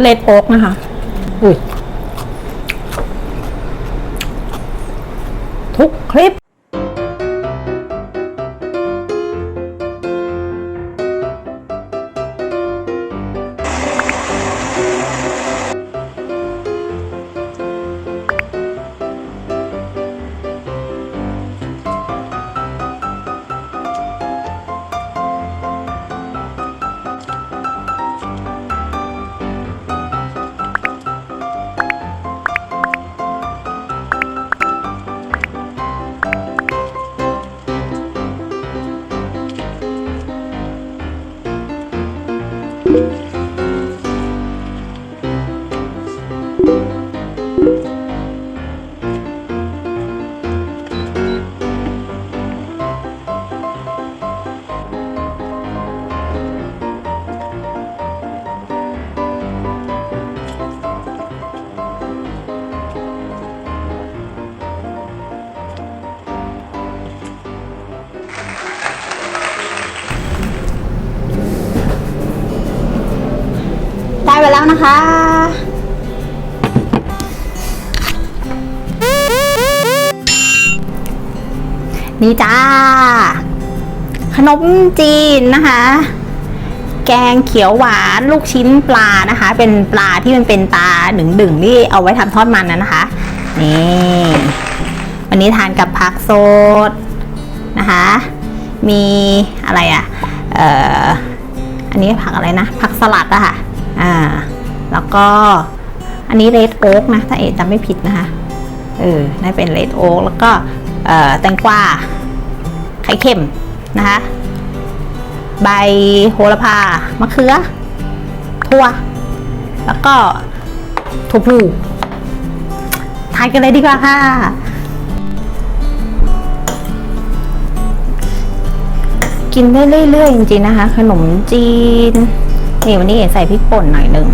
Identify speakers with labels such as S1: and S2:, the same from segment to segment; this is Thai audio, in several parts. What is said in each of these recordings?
S1: เลดโอ๊กนะคะ อุ้ยทุกคลิป คะ นี่จ้า ขนมจีนนะคะ แกงเขียวหวานลูกชิ้นปลานะคะ เป็นปลาที่มันเป็นตาหนึ่งดึงที่เอาไว้ทำทอดมันนะนะคะ นี่ วันนี้ทานกับผักสดนะคะ มีอะไรอะ่ะ เอ่ออันนี้ผักอะไรนะ ผักสลัดอะค่ะ อ่า แล้วก็อันนี้เรดโอ๊กนะ ถ้าเอจำไม่ผิดนะคะเออน่าเป็นเรดโอ๊กแล้วก็เอ่อแตงกวาไข่เค็มนะคะใบโหระพามะเขือถั่วแล้วก็ถั่วพลูทานกันเลยดีกว่าค่ะกินได้เรื่อยๆจริงๆนะคะ ขนมจีนนี่วันนี้เอ๋ใส่พริกป่นหน่อยหนึ่ง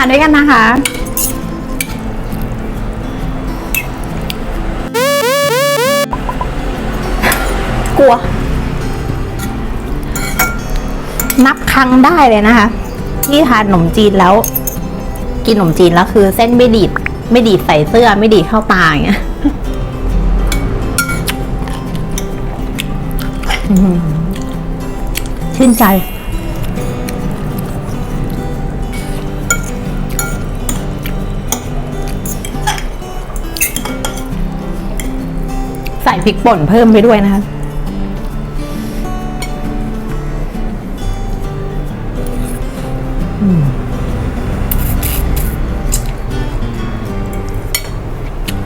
S1: านด้วยกันนะคะกลัว นับครั้งได้เลยนะคะ ที่ทานขนมจีนแล้ว กินขนมจีนแล้วคือเส้นไม่ดีดไม่ดีดใส่เสื้อไม่ดีดเข้าตาอย่างเงี้ยชื่นใจ ส่พริกป่นเพิ่มไปด้วยนะคะ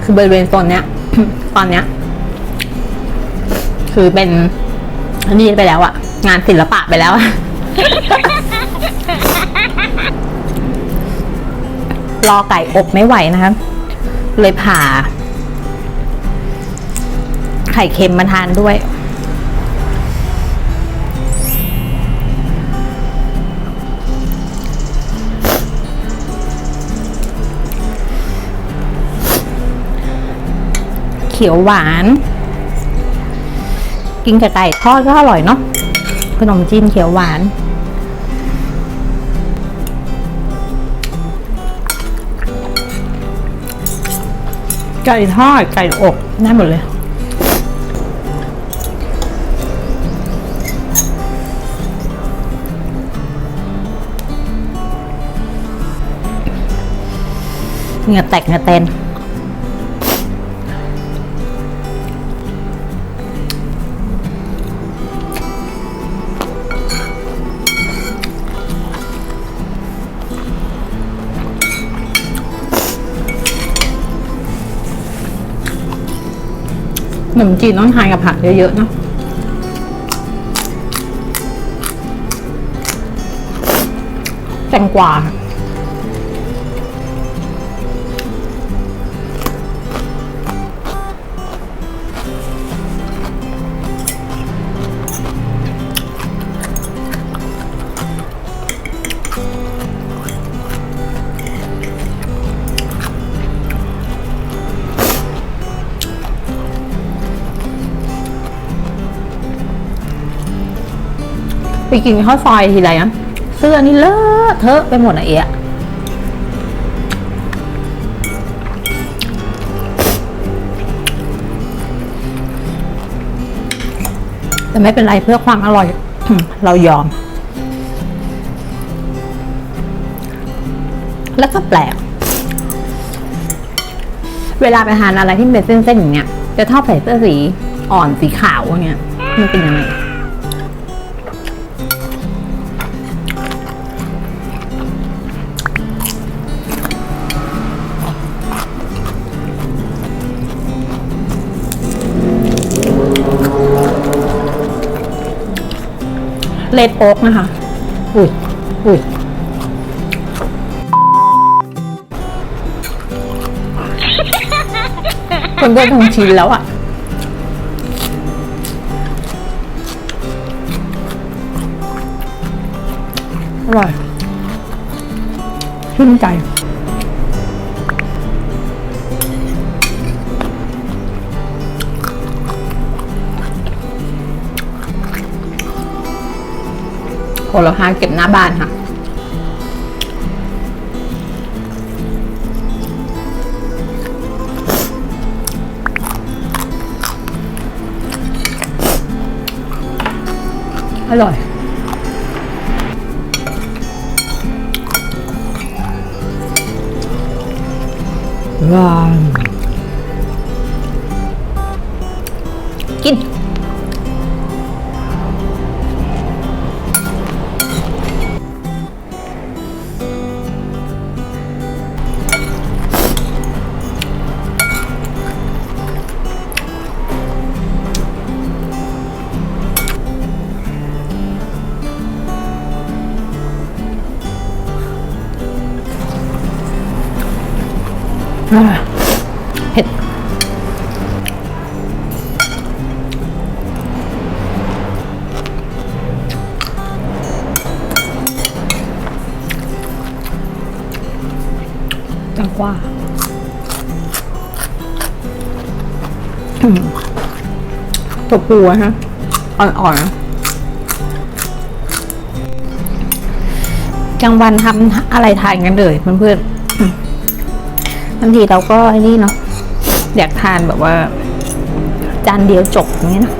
S1: คือบริเวณโซนเนี้ย ตอนเนี้ย คือเป็นนนี้ไปแล้วอะงานศิลปะไปแล้วอะรอไก่อบไม่ไหวนะคะ เลยผ่า ไข่เค็มมาทานด้วย เขียวหวาน กินกับไก่ทอดก็อร่อยเนาะขนมจีนเขียวหวานไก่ทอดไก่อบได้หมดเลย เหงื่อแตกเหงื่อเต้นขนมจีนต้องทานกับผักเยอะๆเนาะแตงกวา ไปกินข้าวซอยทีไรนะเสื้อนี่เลอะเทอะไปหมดอะเอะแต่ไม่เป็นไรเพื่อความอร่อย เรายอม แล้วก็แปลก เวลาไปทานอะไรที่เป็นเส้นๆอย่างเงี้ย จะชอบใส่เสื้อสีอ่อนสีขาวอย่างเงี้ยมันเป็นยังไง เลดโอ๊กนะคะ อุ้ยอุ้ยคนเดินทงชินแล้วอะอร่อย ชื่นใจ โหระพาเก็บหน้าบ้านค่ะ อร่อยว้าวกิน เผ็ดจังกว่าอืมตัวปูอะฮะ อ่อนๆนะกลางวันทำอะไรทานกันเลยเพื่อนๆ บางทีเราก็ไอ้นี่เนาะอยากทานแบบว่า จานเดียวจบอย่างนี้นะ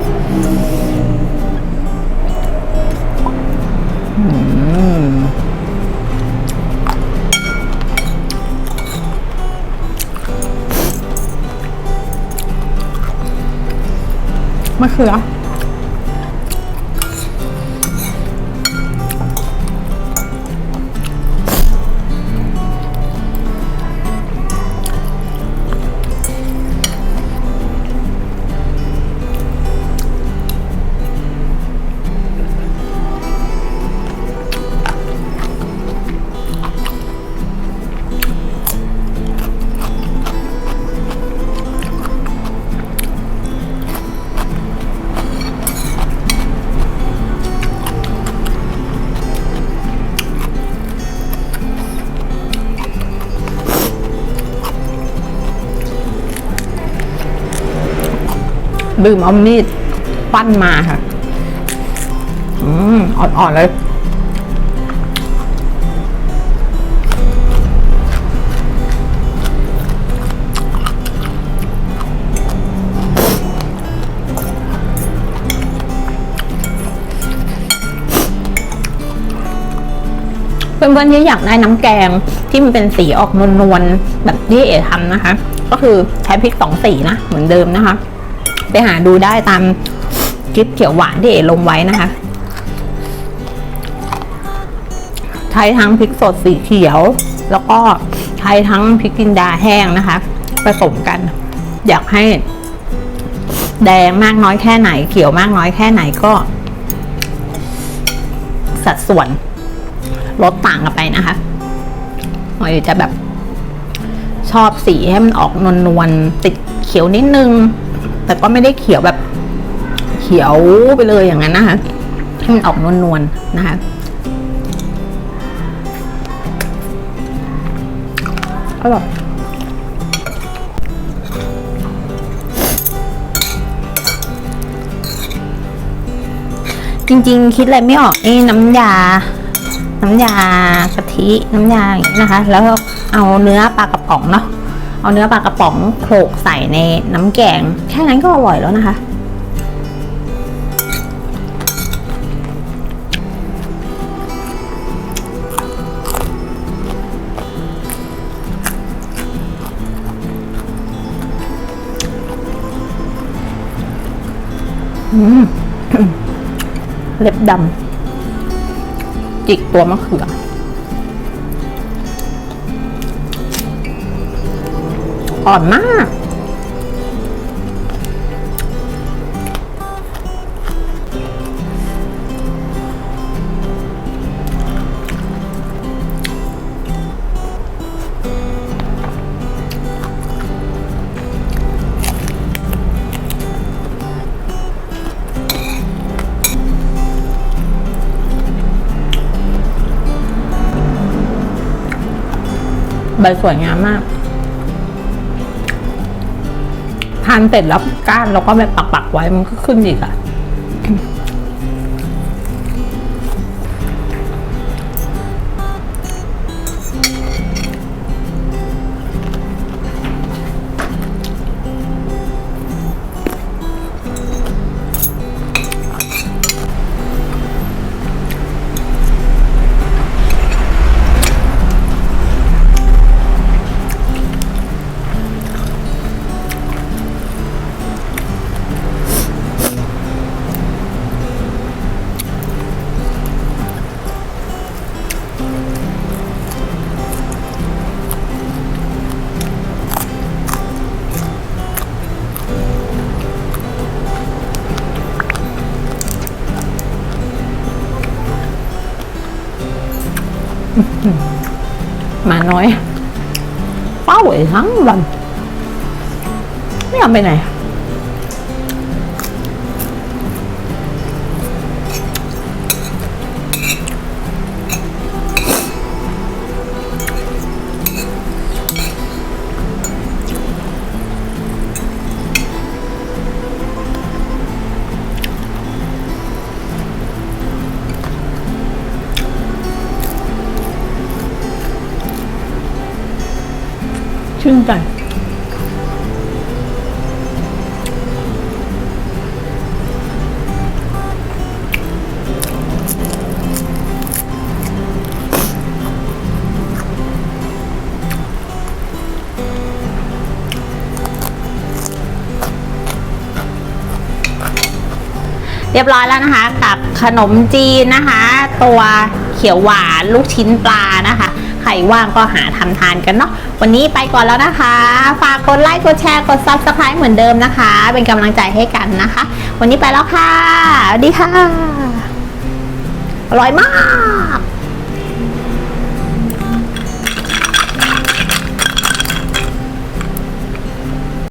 S1: มะเขือ ดื่มเอามีดปั้นมาค่ะ อืมอ่อนๆเลยเพื่อนๆที่อยากได้น้ำแกงที่มันเป็นสีออกนวลๆแบบที่เอ๋ทำนะคะ ก็คือใช้พริกสองสีนะเหมือนเดิมนะคะ ไปหาดูได้ตามคลิปเขียวหวานที่เอ๋ลงไว้นะคะ ใช้ทั้งพริกสดสีเขียว แล้วก็ใช้ทั้งพริกจินดาแห้งนะคะ ผสมกัน อยากให้แดงมากน้อยแค่ไหน เขียวมากน้อยแค่ไหนก็ สัดส่วนลดต่างกันไปนะคะหอยจะแบบชอบสีให้มันออกนวลๆติดเขียวนิดนึง แต่ก็ไม่ได้เขียวแบบเขียวไปเลยอย่างนั้นนะคะให้มันออกนวลนวลๆนะคะอร่อยจริงๆ คิดอะไรไม่ออกนี่น้ำยา น้ำยากะทิ น้ำยาอย่างนี้นะคะ แล้วเอาเนื้อปลากระป๋องเนาะ เอาเนื้อปลากระป๋องโขลกใส่ในน้ำแกง แค่นั้นก็อร่อยแล้วนะคะ เล็บดำจิกตัวมะเขือ อ่อนมาก ใบสวยงามมาก ทานเสร็จแล้วก้านเราก็ไปปักๆไว้มันก็ขึ้นอีกอะ หมาน้อยเป้า ชื่นใจเรียบร้อยแล้วนะคะ กับขนมจีนนะคะ ตัวเขียวหวานลูกชิ้นปลานะคะ ใครว่างก็หาทำทานกันเนาะวันนี้ไปก่อนแล้วนะคะ ฝากกดไลค์กดแชร์กด subscribe เหมือนเดิมนะคะ เป็นกำลังใจให้กันนะคะ วันนี้ไปแล้วค่ะสวัสดีค่ะ อร่อยมาก